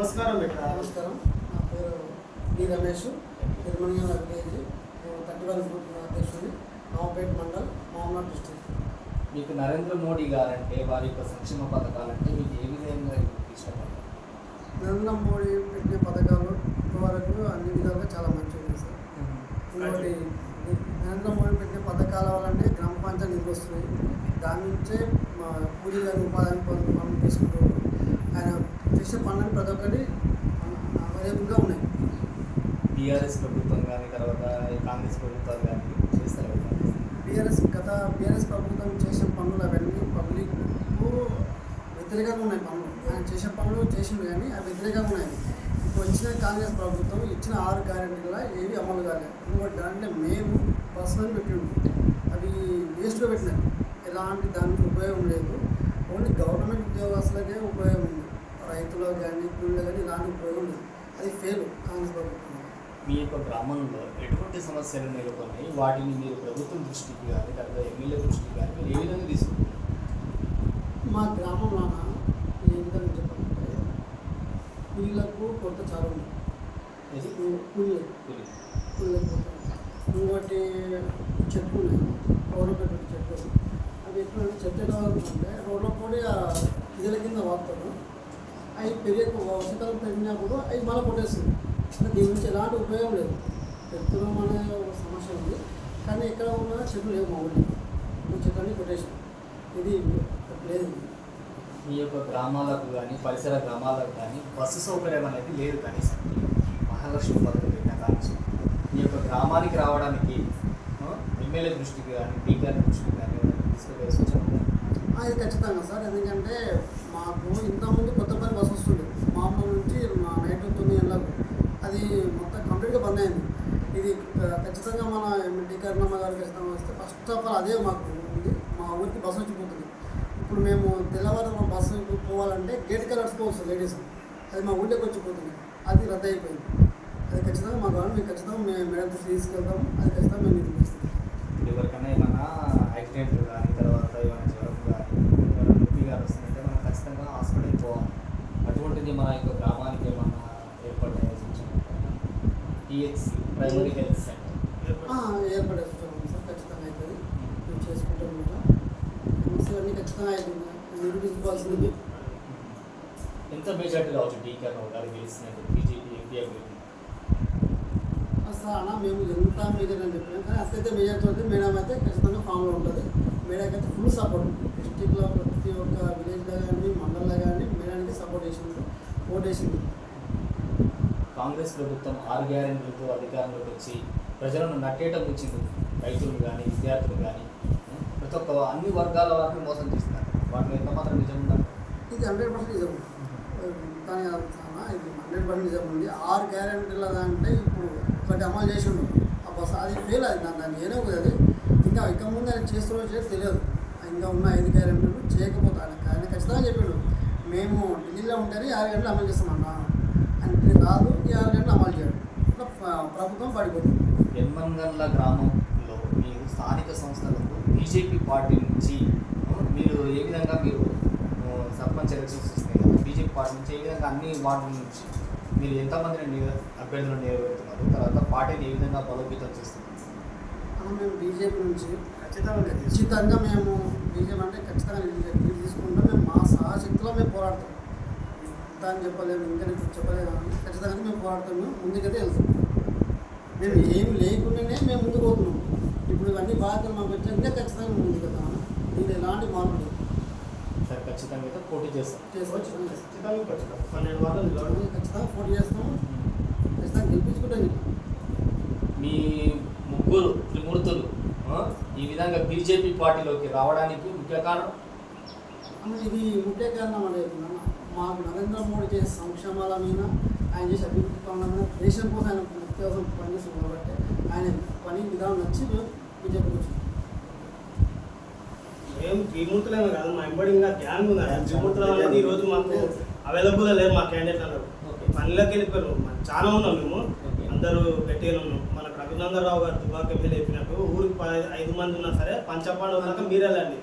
నమస్కారం బిడ్డ నమస్కారం. నా పేరు డి రమేష్. తిరుమల విలేజ్ నేను థర్టీ వన్ గ్రూప్ అధ్యక్షుడిని. నవాపేట్ మండల్ మామూలు డిస్ట్రిక్ట్. మీకు నరేంద్ర మోడీ గారంటే వారి యొక్క సంక్షేమ పథకాలంటే మీకు ఏ విధంగా ఇష్టపడతారు? నరేంద్ర మోడీ పెట్టిన పథకాలు ఇప్పటివరకు అన్ని విధాలుగా చాలా మంచిగా ఉంది సార్. ఇంకోటి నరేంద్ర మోడీ పెట్టిన పథకాల వల్లనే గ్రామ పంచాయతీ నిధులు వస్తున్నాయి దాని నుంచే మా కూలీ గారి ఉపాధి పనులు పనులు తీసుకుంటూ ఆయన చేసే పనులు ప్రతి ఒక్కటి అవైలబుల్గా ఉన్నాయి. బీఆర్ఎస్ ప్రభుత్వం కానీ తర్వాత కాంగ్రెస్ ప్రభుత్వాలు కానీ చేస్తారు. బీఆర్ఎస్ గత బీఆర్ఎస్ ప్రభుత్వం చేసిన పనులు అవన్నీ పబ్లిక్ వ్యతిరేకంగా ఉన్నాయి పనులు. ఆయన చేసే పనులు చేసిండు కానీ అవి వ్యతిరేకంగా ఉన్నాయి. ఇప్పుడు వచ్చిన కాంగ్రెస్ ప్రభుత్వం ఇచ్చిన ఆరు గ్యారెంటీల ఏవి అమలు కాలేదు ఇంకోటి దాంట్లో మేము పర్సనల్ పెట్టిండు. అవి వేస్ట్గా పెట్టినారు. ఎలాంటి దానికి ఉపయోగం లేదు. ఓన్లీ గవర్నమెంట్ ఉద్యోగస్తులకే ఉపయోగం ఉంది. రైతులకు కానీ కూలీలకు కానీ ఇలాంటి లేదు. అది ఫెయిల్ కాంగ్రెస్ ప్రభుత్వం. మీ యొక్క గ్రామంలో ఎటువంటి సమస్యలు నెలకొన్నాయి? వాటిని మీరు ప్రభుత్వం దృష్టికి కానీ తర్వాత ఎమ్మెల్యే దృష్టికి కానీ మీరు ఏ విధంగా తీసుకుంటారు మా గ్రామంలో ఏ విధంగా చెప్పాలంటే కూలీలకు కొత్త చాలా ఉంది. ఇది కూలీలకు. ఇంకోటి చెట్లు ఉన్నాయి. రోడ్లు పెట్టే చెట్లు. అవి ఎట్లా అంటే చెట్లు ఎలా రోడ్ల ఆ ఇళ్ళ కింద వాడతారు. అవి పెరిగే వర్షాకాలం పెరిగినప్పుడు అవి మళ్ళీ కొట్టేస్తుంది అంటే దీని నుంచి ఎలాంటి ఉపయోగం లేదు. పెడుతున్నాం అనే ఒక సమస్య ఉంది. కానీ ఎక్కడ ఉన్నా చెట్లు లేవు మా ఊళ్ళో ఈ చెట్లన్నీ కొట్టేసాం ఇది లేదు. మీ యొక్క గ్రామాలకు కానీ పరిసర గ్రామాలకు కానీ బస్సు సౌకర్యం అనేది లేదు కనీసం. మహాలక్ష్మి పథకం పెట్టిన కానీ మీ యొక్క గ్రామానికి రావడానికి ఎమ్మెల్యే దృష్టికి కానీ డీఆర్ దృష్టికి కానీ తీసుకుపోయే సూచన ఇది ఖచ్చితంగా సార్. ఎందుకంటే మాకు ఇంతకుముందు కొత్తపల్లి బస్ వస్తుంది మా అమ్మ నుంచి మా నైట్ తొమ్మిది గంటలకు అది మొత్తం కంప్లీట్గా బంద్ అయింది ఇది ఆ, ఖచ్చితంగా మన ఎండి ఖచ్చితంగా వస్తే ఫస్ట్ ఆఫ్ ఆల్ అదే మాకు ఉంది. మా ఊరికి బస్సు వచ్చిపోతుంది ఇప్పుడు మేము తెల్లవారు మా బస్సు పోవాలంటే గేట్ కలర్స్ పోవచ్చు లేడీస్ అది మా ఊళ్ళోకి వచ్చిపోతుంది అది రద్దు అయిపోయింది. అది ఖచ్చితంగా మా గవర్నమెంట్ ఖచ్చితంగా మేము మేడం తీసుకెళ్తాము. అది ఖచ్చితంగా మేము ఇప్పుడు ఎవరికైనా ఏమైనా యాక్సిడెంట్ కానీ తర్వాత ఏమైనా జ్వరం కానీ ఏమైనా నొప్పి కానీ వస్తుందంటే మనం ఖచ్చితంగా హాస్పిటల్కి పోవాలి. అటువంటిది మన యొక్క గ్రామానికి ఏమన్నా ఏర్పడే సూచన టీహెచ్సి ప్రైమరీ హెల్త్ సెంటర్ ఏర్పడే సూచన ఉంది సార్ ఖచ్చితంగా అవుతుంది మేము చేసుకుంటాం కూడా సమస్యలన్నీ ఖచ్చితంగా నిరూపించుకోవాల్సింది. ఎంత మెజార్టీ కావచ్చు డీకే గారు గెలిచినట్టు? బీజేపీ అభ్యర్థి. సార్ అన్న మేము ఎంత మేజర్ అని చెప్పినాం కానీ అట్లయితే మేజర్ తోటి మేడం అయితే ఖచ్చితంగా ఫామ్లో ఉంటుంది. మేడంకి అయితే ఫుల్ సపోర్ట్. డిస్టిక్లో ప్రతి ఒక్క విలేజ్లో కానీ మండలంలో కానీ మేడానికి సపోర్ట్ చేసింది ఓట్ వేసింది కాంగ్రెస్ ప్రభుత్వం ఆరు గ్యారెంటీలతో అధికారంలోకి వచ్చి ప్రజలను నట్టేట ముంచింది రైతులు కానీ విద్యార్థులు కానీ ప్రతి ఒక్క అన్ని వర్గాల వారిని మోసం చేస్తున్నారు వాటిలో ఎంత మాత్రం నిజం ఉందంటే ఇది హండ్రెడ్ పర్సెంట్ నిజం. చాలా ఇది హండ్రెడ్ పర్సెంట్ నిజం ఉంది. ఆరు గ్యారెంటీల దాంట్లో ఇప్పుడు ఒకటి అమలు చేసిండు. ఆ బస్ అది ఫెయిల్ అది. దాని దాన్ని ఏదో అది. ఇంకా ఇక ముందు ఆయన చేస్తున్నా చేసి తెలియదు. ఇంకా ఉన్న ఐదు గ్యారెంటీలు చేయకపోతే ఆయన ఖచ్చితంగా చెప్పాడు. మేము ఢిల్లీలో ఉంటేనే ఆరు గంటలు అమలు చేస్తామన్నా. ఢిల్లీ రాదు ఈ ఆరు గంటలు అమలు చేయడు. ప్రభుత్వం పడిపోతుంది. ఎన్మన్గన్ల గ్రామంలో మీరు స్థానిక సంస్థలకు బీజేపీ పార్టీ నుంచి మీరు ఏ విధంగా మీరు సర్పంచ్ ఎలక్షన్స్ వస్తున్నాయి కదా బీజేపీ పార్టీ నుంచి ఏ విధంగా అన్ని వార్డుల నుంచి మీరు ఎంతమందిని అభ్యర్థులను నిలబెడుతున్నారు తర్వాత పార్టీని ఏ విధంగా బలోపేతం చేస్తున్నారు? మేము బీజేపీ నుంచి ఖచ్చితంగా ఖచ్చితంగా మేము బీజేపీ అంటే ఖచ్చితంగా లీడ్ తీసుకుంటాం. మేము మా సహశక్తిలో మేము పోరాడతాం. ఇంత అని చెప్పలేము ఇంకా నేను చెప్పలేదు? కానీ ఖచ్చితంగా మేము పోరాడతాం. మేము ముందుకైతే వెళ్తాం. మేము ఏమి లేకుండానే మేము ముందుకు పోతున్నాం. ఇవన్నీ బాధ్యతలు మాకు వచ్చాక ఇంకా ఖచ్చితంగా ముందుకు వెళ్తాం దీని ఎలాంటి మార్పు లేదు సరే ఖచ్చితంగా అయితే పోటీ చేస్తాం. ఖచ్చితంగా ఖచ్చితంగా పన్నెండు వారాలు ఖచ్చితంగా పోటీ చేస్తాం. ఖచ్చితంగా గెలిపించుకుంటాం మీ ముగ్గురు త్రిమూర్తులు ఈ విధంగా బీజేపీ పార్టీలోకి రావడానికి ముఖ్య కారణం? ఇది ముఖ్య కారణం నాన్న, మాకు నరేంద్ర మోడీ చేసే సంక్షేమాల మీద ఆయన చేసే అభివృద్ధి పనుల మీద దేశం కోసం ఆయన వ్యక్తిగతం పనిచేస్తుంది కాబట్టి ఆయన పని విధానం నచ్చి మేము మేము త్రిమూర్తులేమే కాదు మా ఎంబడి ఇంకా గ్యాంగ్ ఉంది. త్రిమూర్తులు అనేది ఈ రోజు మాకు అవైలబుల్ లేదు మా క్యాండిడేట్ అన్నారు పనిలోకి వెళ్ళిపోయారు చాలా ఉన్నాం మేము. అందరూ గట్టిగా ఉన్నాం. మనకు రఘునందరావు గారు దుబాక ఎమ్మెల్యే చెప్పినట్టు ఊరికి ఐదు మంది ఉన్నా సరే పంచపాండ ఉన్నాక మీరు వెళ్ళండి.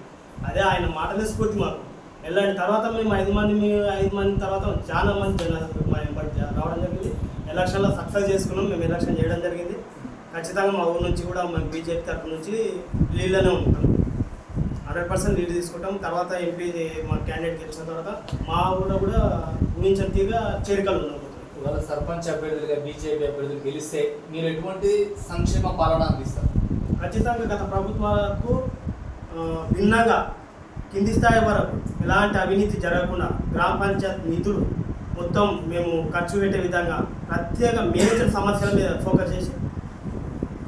అదే ఆయన మాటలే స్ఫూర్తి మాకు. వెళ్ళండి. తర్వాత మేము ఐదు మంది మీ ఐదు మంది తర్వాత చాలా మంది జనాలు మా వెంబడి జా- రావడం జరిగింది. ఎలక్షన్లో సక్సెస్ చేసుకున్నాం. మేము ఎలక్షన్ చేయడం జరిగింది. ఖచ్చితంగా మా ఊరు నుంచి కూడా మేము బీజేపీ తరఫు నుంచి లీడ్లోనే ఉంటాం. హండ్రెడ్ పర్సెంట్ లీడ్ తీసుకుంటాం. తర్వాత ఎంపీ మా క్యాండిడేట్ గెలిచిన తర్వాత మా ఊళ్ళో కూడా ఊహించిన తీరుగా చేరికలు ఇవాళ సర్పంచ్ అభ్యర్థులుగా బీజేపీ అభ్యర్థులు గెలిస్తే మీరు ఎటువంటి సంక్షేమ పాలన అందిస్తారు? ఖచ్చితంగా గత ప్రభుత్వాలకు భిన్నంగా కింది స్థాయి వరకు ఎలాంటి అవినీతి జరగకుండా గ్రామ పంచాయత్ నిధులు మొత్తం మేము ఖర్చు పెట్టే విధంగా ప్రత్యేక మేజర్ సమస్యల మీద ఫోకస్ చేసి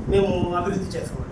మేము అభివృద్ధి చేసుకోవాలి